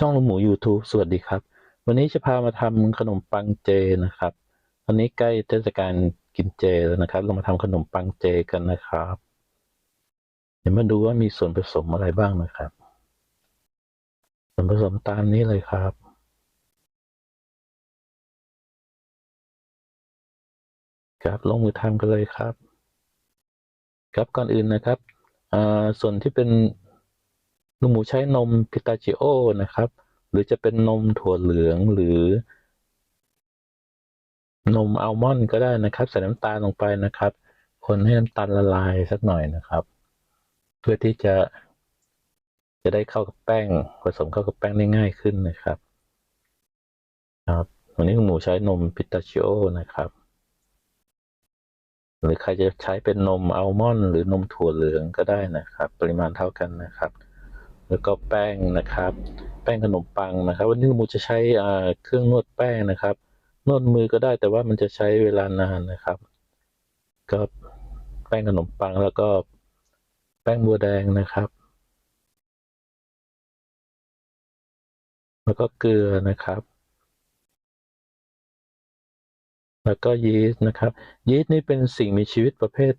ช่องลุงหมู YouTube สวัสดีครับ วันนี้จะพามาทำขนมปังเจนะครับ ตอนนี้ใกล้เทศกาลกินเจแล้วนะครับ เรามาทำขนมปังเจกันนะครับ เดี๋ยวมาดูว่ามีส่วนผสมอะไรบ้างนะครับ ส่วนผสมตามนี้เลยครับ ครับลงมือทำกันเลยครับ ครับก่อนอื่นนะครับอ่าส่วนที่เป็น ลุงหมูใช้นมพิตาชิโอนะครับ หรือจะเป็นนมถั่วเหลืองหรือ นมอัลมอนด์ก็ได้นะครับ ใส่น้ำตาลลงไปนะครับ คนให้น้ำตาลละลายสักหน่อยนะครับ เพื่อที่จะจะได้เข้ากับแป้ง ผสมเข้ากับแป้งได้ง่ายขึ้นนะครับครับวันนี้ลุงหมูใช้นมพิตาชิโอนะครับ หรือใครจะใช้เป็นนมอัลมอนด์หรือนมถั่วเหลืองก็ได้นะครับ ปริมาณเท่ากันนะครับ แล้วก็แป้งนะครับ แป้งขนมปังนะครับ วันนี้ลุงมูจะใช้เครื่องนวดแป้งนะครับ นวดมือก็ได้แต่ว่ามันจะใช้เวลานานนะครับ ก็แป้งขนมปังแล้วก็แป้งบัวแดงนะครับ แล้วก็เกลือนะครับ แล้วก็ยีสต์นะครับ ยีสต์นี่เป็นสิ่งมีชีวิตประเภท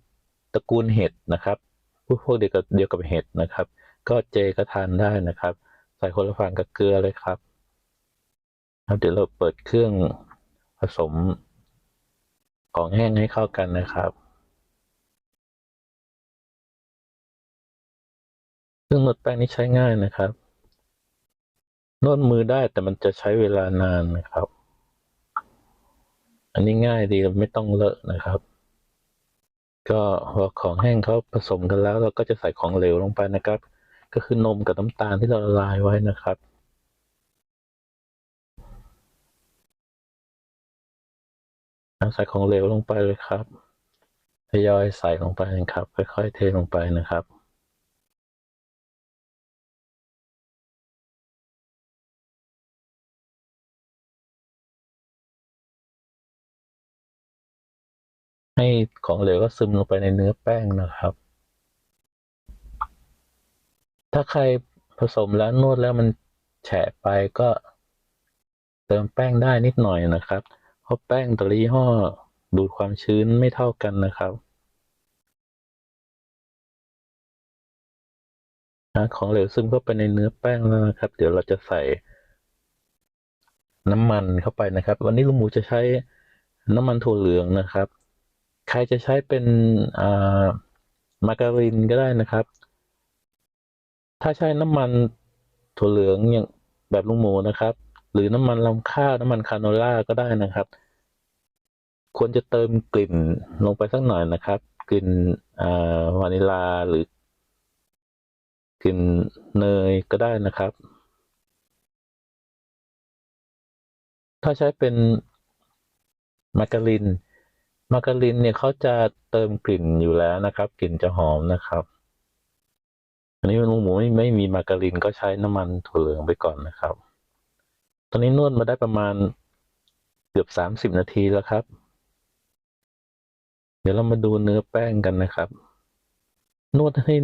ตระกูลเห็ดนะครับพวกพวกเดียวกับเดียวกับเห็ดนะครับ ก็เจก็ทานได้นะครับ ใส่คนละฝั่งกับเกลือเลยครับครับเดี๋ยวเราเปิดเครื่องผสมของแห้งให้เข้ากันนะครับ เครื่องนวดแป้งนี้ใช้ง่ายนะครับนวดมือได้แต่มันจะใช้เวลานานนะครับ อันนี้ง่ายดีไม่ต้องเลอะนะครับ ก็พอของแห้งเขาผสมกันแล้ว เราก็จะใส่ของเหลวลงไปนะครับ ก็คือนมกับน้ำตาลที่เราละลายไว้นะครับ ใส่ของเหลวลงไปเลยครับทยอยใส่ลงไปนะครับ ค่อยๆเทลงไปนะครับให้ของเหลวก็ซึมลงไปในเนื้อแป้งนะครับ ถ้าใครผสมแล้วนวดแล้วมันแฉะไปก็เติมแป้งได้นิดหน่อยนะครับ เพราะแป้งแต่ละยี่ห้อดูดความชื้นไม่เท่ากันนะครับ ของเหลวซึมเข้าไปในเนื้อแป้งแล้วนะครับ เดี๋ยวเราจะใส่น้ำมันเข้าไปนะครับ วันนี้ลุงหมูจะใช้น้ำมันถั่วเหลืองนะครับ ใครจะใช้เป็นอ่ามาการินก็ได้นะครับ ถ้าใช้น้ำมันถั่วเหลืองอย่างแบบลุงหมูนะครับ หรือน้ำมันลำข้าวน้ำมันคาโนล่าก็ได้นะครับ ควรจะเติมกลิ่นลงไปสักหน่อยนะครับ กลิ่นวานิลาหรือกลิ่นเนยก็ได้นะครับ ถ้าใช้เป็นมาการิน มาการินเนี่ยเขาจะเติมกลิ่นอยู่แล้วนะครับ กลิ่นจะหอมนะครับ อันนี้ลุงหมูไม่ไม่มีมาการินก็ใช้น้ำมันถั่วเหลืองไปก่อนนะครับ ตอนนี้นวดมาได้ประมาณเกือบสามสิบนาทีแล้วครับ เดี๋ยวเรามาดูเนื้อแป้งกันนะครับ นวดให้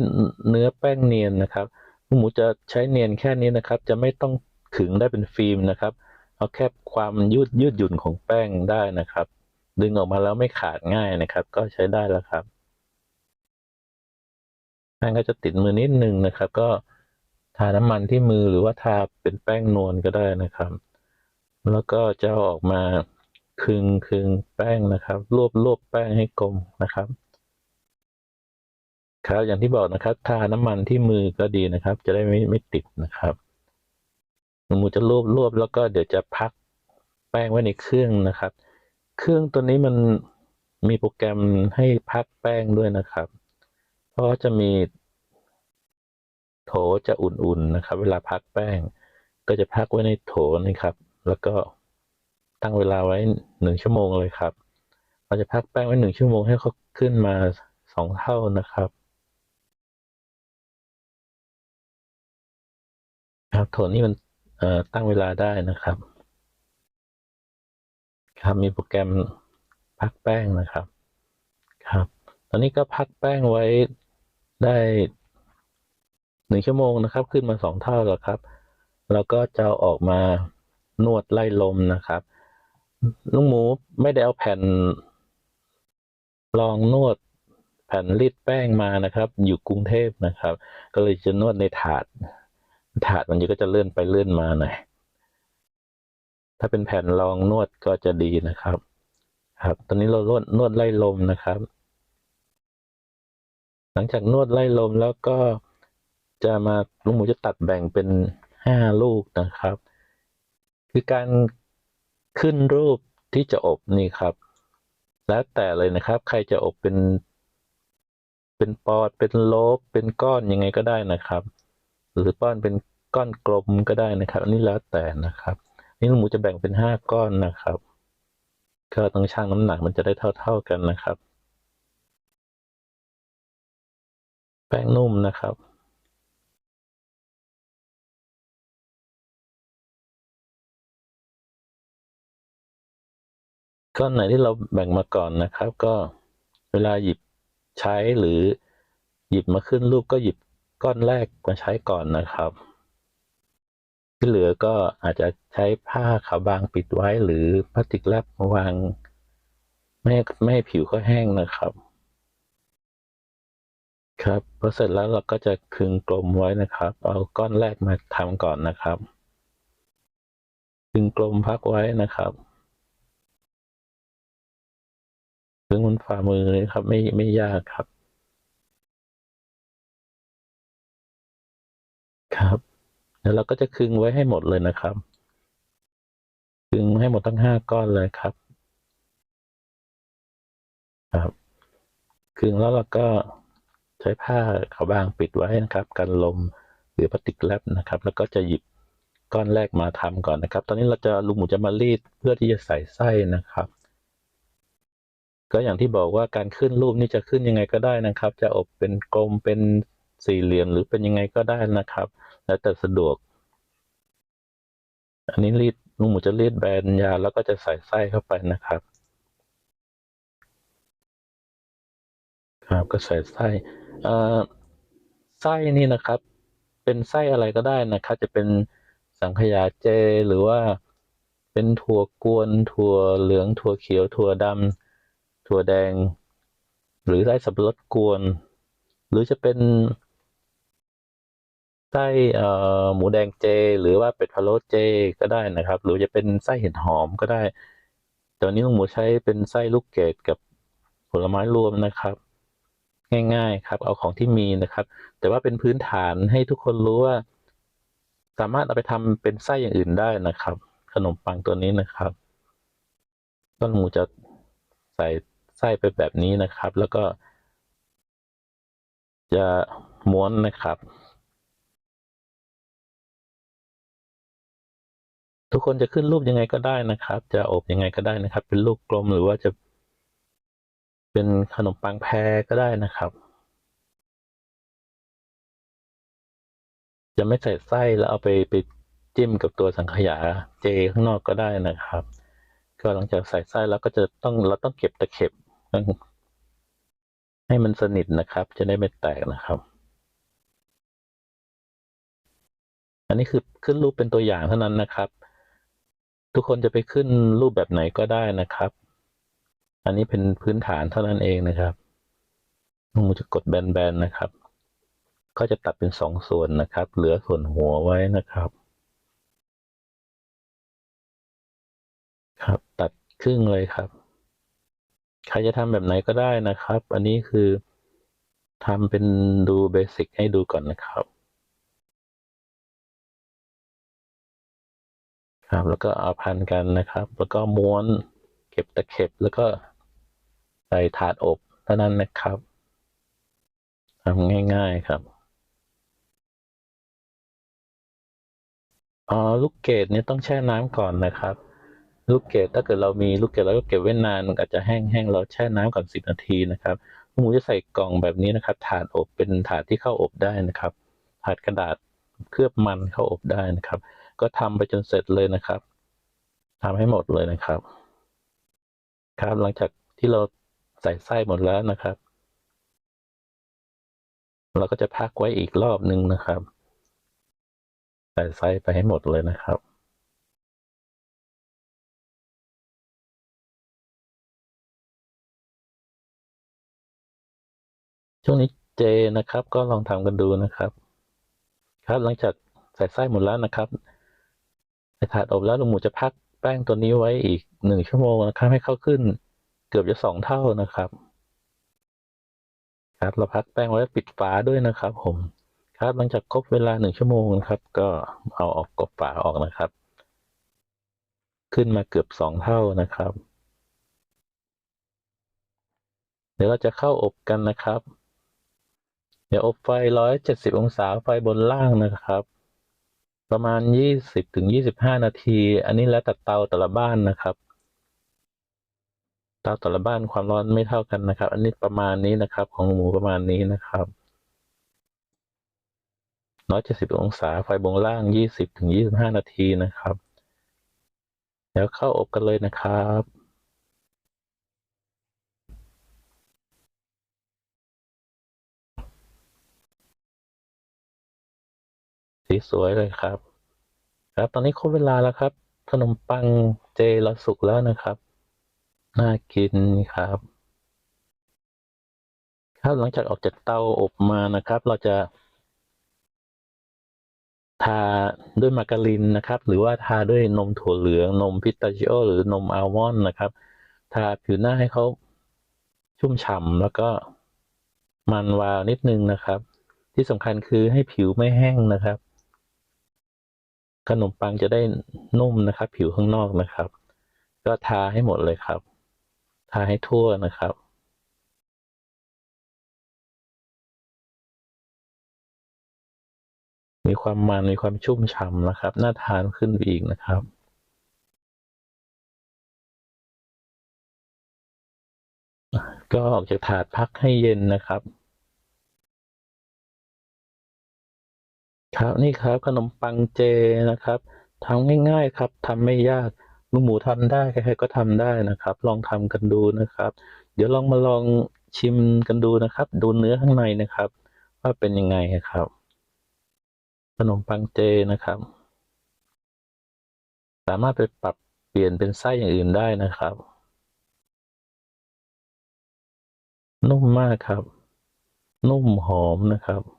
เนื้อแป้งเนียนนะครับลุงหมูจะใช้เนียนแค่นี้นะครับ จะไม่ต้องขึงได้เป็นฟิล์มนะครับ เอาแค่ความยืดยืดหยุ่นของแป้งได้นะครับ ดึงออกมาแล้วไม่ขาดง่ายนะครับ ก็ใช้ได้แล้วครับ งก็จะติดมือนิดนึงนะครับ ก็ทาน้ำมันที่มือหรือว่าทาเป็นแป้งนวลก็ได้นะครับ แล้วก็จะออกมาคึงคึงแป้งนะครับ รวบรวบแป้งให้กลมนะครับ ครับอย่างที่บอกนะครับ ทาน้ำมันที่มือก็ดีนะครับ จะได้ไม่ไม่ติดนะครับหนูจะรวบรวบแล้วก็เดี๋ยวจะพักแป้งไว้ในเครื่องนะครับ เครื่องตัวนี้มันมีโปรแกรมให้พักแป้งด้วยนะครับ เพราะจะมี โถจะอุ่นๆนะครับ เวลาพักแป้ง ก็จะพักไว้ในโถนี่ครับ แล้วก็ตั้งเวลาไว้หนึ่งชั่วโมงเลยครับ เราจะพักแป้งไว้หนึ่งชั่วโมงให้เขาขึ้นมาสองเท่านะครับครับโถนี้มันตั้งเวลาได้นะครับครับมีโปรแกรมพักแป้งนะครับ ครับ ตอนนี้ก็พักแป้งไว้ได้ นึ่งชั่วโมงนะครับ ขึ้นมาสองเท่าแล้วครับ แล้วก็จะออกมานวดไล่ลมนะครับลุงหมูไม่ได้เอาแผ่นรองนวดแผ่นรีดแป้งมานะครับ อยู่กรุงเทพนะครับ ก็เลยจะนวดในถาด ถาดมันก็จะเลื่อนไปเลื่อนมาหน่อยถ้าเป็นแผ่นรองนวดก็จะดีนะครับ ครับ ตอนนี้เรานวดนวดไล่ลมนะครับ หลังจากนวดไล่ลมแล้วก็ จะมาลุงหมูจะตัดแบ่งเป็นห้าลูกนะครับ คือการขึ้นรูปที่จะอบนี่ครับ แล้วแต่เลยนะครับ ใครจะอบเป็น เป็นปอดเป็นโลบเป็นก้อนยังไงก็ได้นะครับ หรือป้อนเป็นก้อนกลมก็ได้นะครับ อันนี้แล้วแต่นะครับ นี่ลุงหมูจะแบ่งเป็นห้าก้อนนะครับก็ต้องชั่งน้ำหนักมันจะได้เท่า ๆกันนะครับ แป้งนุ่มนะครับ ก้อนไหนที่เราแบ่งมาก่อนนะครับ ก็เวลาหยิบใช้หรือหยิบมาขึ้นรูปก็หยิบก้อนแรกมาใช้ก่อนนะครับ ที่เหลือก็อาจจะใช้ผ้าขาวบางปิดไว้หรือพลาสติกแรปมาวางไม่ไม่ให้ผิวเขาแห้งนะครับ ครับพอเสร็จแล้วเราก็จะคึงกลมไว้นะครับ เอาก้อนแรกมาทำก่อนนะครับ คึงกลมพักไว้นะครับ งบนฝ่ามือเลยครับ ไม่ไม่ยากครับ ครับ แล้วเราก็จะคึงไว้ให้หมดเลยนะครับ คึงให้หมดทั้งห้าก้อนเลยครับ ครับ คึงแล้วเราก็ใช้ผ้าขาวบางปิดไว้นะครับกันลมหรือพลาสติกแรปนะครับ แล้วก็จะหยิบก้อนแรกมาทำก่อนนะครับ ตอนนี้เราจะลุงหมูจะมารีดเพื่อที่จะใส่ไส้นะครับ ก็อย่างที่บอกว่าการขึ้นรูปนี่จะขึ้นยังไงก็ได้นะครับ จะอบเป็นกลมเป็นสี่เหลี่ยมหรือเป็นยังไงก็ได้นะครับ แล้วแต่สะดวก อันนี้รีดลุงหมูจะรีดแบนยาแล้วก็จะใส่ไส้เข้าไปนะครับ ครับก็ใส่ไส้เอ่อไส้นี่นะครับ เป็นไส้อะไรก็ได้นะครับ จะเป็นสังขยาเจหรือว่าเป็นถั่วกวนถั่วเหลืองถั่วเขียวถั่วดำ ถั่วแดง หรือไส้สับปะรดกวน หรือจะเป็นไส้หมูแดงเจ หรือว่าเป็ดพะโล้เจก็ได้นะครับ หรือจะเป็นไส้เห็ดหอมก็ได้แตอนนี้ลุงหมูใช้เป็นไส้ลูกเกดกับผลไม้รวมนะครับ ง่ายๆครับ เอาของที่มีนะครับ แต่ว่าเป็นพื้นฐานให้ทุกคนรู้ว่า สามารถเอาไปทำเป็นไส้อย่างอื่นได้นะครับ ขนมปังตัวนี้นะครับต้นหมูจะใส่ ไส้ไปแบบนี้นะครับ แล้วก็ จะม้วนนะครับ ทุกคนจะขึ้นรูปยังไงก็ได้นะครับ จะอบยังไงก็ได้นะครับ เป็นลูกกลมหรือว่าจะเป็นขนมปังแพรก็ได้นะครับ จะไม่ใส่ไส้แล้วเอาไปไปจิ้มกับตัวสังขยาเจข้างนอกก็ได้นะครับ ก็หลังจากใส่ไส้แล้วก็จะต้องเราต้องเก็บตะเข็บ ให้มันสนิทนะครับ จะได้ไม่แตกนะครับ อันนี้คือขึ้นรูปเป็นตัวอย่างเท่านั้นนะครับ ทุกคนจะไปขึ้นรูปแบบไหนก็ได้นะครับ อันนี้เป็นพื้นฐานเท่านั้นเองนะครับลุงจะกดแบนๆนะครับ ก็จะตัดเป็นสองส่วนนะครับ เหลือส่วนหัวไว้นะครับ ครับ ตัดครึ่งเลยครับ ใครจะทำแบบไหนก็ได้นะครับ อันนี้คือทำเป็นดูเบสิกให้ดูก่อนนะครับ ครับ แล้วก็เอาพันกันนะครับ แล้วก็ม้วนเก็บตะเข็บแล้วก็ใส่ถาดอบเท่านั้นนะครับทำง่าย ๆครับอ๋อลูกเกดเนี่ยต้องแช่น้ำก่อนนะครับ ลูกเกดถ้าเกิดเรามีลูกเกดแล้วก็เก็บไว้นานมันอาจจะแห้งๆเราแช่น้ำก่อนสิบนาทีนะครับหมูจะใส่กล่องแบบนี้นะครับ ถาดอบเป็นถาดที่เข้าอบได้นะครับ ถาดกระดาษเคลือบมันเข้าอบได้นะครับ ก็ทำไปจนเสร็จเลยนะครับทำให้หมดเลยนะครับ ครับหลังจากที่เราใส่ไส้หมดแล้วนะครับ เราก็จะพักไว้อีกรอบหนึ่งนะครับ ใส่ไส้ไปให้หมดเลยนะครับ ช่วงนี้เจนะครับ ก็ลองทำกันดูนะครับ ครับหลังจากใส่ไส้หมดแล้วนะครับในถาดอบแล้วลุงหมูจะพักแป้งตัวนี้ไว้อีกหนึ่งชั่วโมงนะครับ ให้เข้าขึ้นเกือบจะสองเท่านะครับ ครับเราพักแป้งไว้ปิดฝาด้วยนะครับ ผม ครับหลังจากครบเวลาหนึ่งชั่วโมงนะครับ ก็เอาออกกบฝาออกนะครับ ขึ้นมาเกือบสองเท่านะครับ เดี๋ยวเราจะเข้าอบกันนะครับ เดี๋ยวอบไฟร้อยเจ็ดสิบองศาไฟบนล่างนะครับ ประมาณยี่สิบถึงยี่สิบห้านาที อันนี้แล้วแต่เตาแต่ละบ้านนะครับเตาแต่ละบ้านความร้อนไม่เท่ากันนะครับ อันนี้ประมาณนี้นะครับ ของหมูประมาณนี้นะครับร้อยเจ็ดสิบองศาไฟบนล่างยี่สิบถึงยี่สิบห้านาทีนะครับเดี๋ยวเข้าอบกันเลยนะครับ สีสวยเลยครับ ครับ ตอนนี้ครบเวลาแล้วครับ ขนมปังเจเราสุกแล้วนะครับ น่ากินครับ ครับหลังจากออกจากเตาอบมานะครับ เราจะ ทาด้วยมาการินนะครับ หรือว่าทาด้วยนมถั่วเหลือง นมพิสตาชิโอ หรือนมอัลมอนด์นะครับ ทาผิวหน้าให้เขาชุ่มฉ่ำแล้วก็มันวาวนิดนึงนะครับ ที่สำคัญคือให้ผิวไม่แห้งนะครับ ขนมปังจะได้นุ่มนะครับ ผิวข้างนอกนะครับ ก็ทาให้หมดเลยครับ ทาให้ทั่วนะครับ มีความมันมีความชุ่มฉ่ำนะครับ น่าทานขึ้นไปอีกนะครับก็ออกจากถาดพักให้เย็นนะครับ ครับนี่ครับขนมปังเจนะครับทำง่ายๆครับทำไม่ยากลุงหมูทำได้ใครๆก็ทำได้นะครับ ลองทำกันดูนะครับ เดี๋ยวลองมาลองชิมกันดูนะครับ ดูเนื้อข้างในนะครับ ว่าเป็นยังไงครับ ขนมปังเจนะครับ สามารถไปปรับเปลี่ยนเป็นไส้อย่างอื่นได้นะครับ นุ่มมากครับ นุ่มหอมนะครับ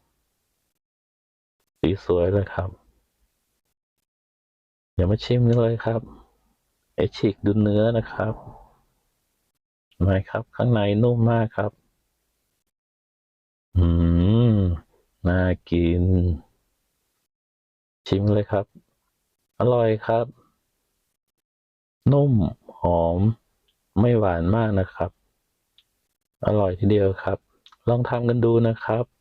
สีสวยเลยครับเดี๋ยวมาชิมเลยครับไอฉีกดูเนื้อนะครับมาครับ ข้างในนุ่มมากครับ อืม น่ากิน ชิมเลยครับ อร่อยครับ นุ่มหอม ไม่หวานมากนะครับ อร่อยทีเดียวครับ ลองทำกันดูนะครับ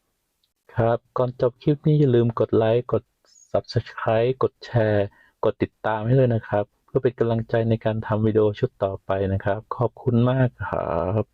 ครับ ก่อนจบคลิปนี้อย่าลืมกดไลค์ กด Subscribe กดแชร์ กดติดตามให้เลยนะครับ เพื่อเป็นกำลังใจในการทำวิดีโอชุดต่อไปนะครับ ขอบคุณมากครับ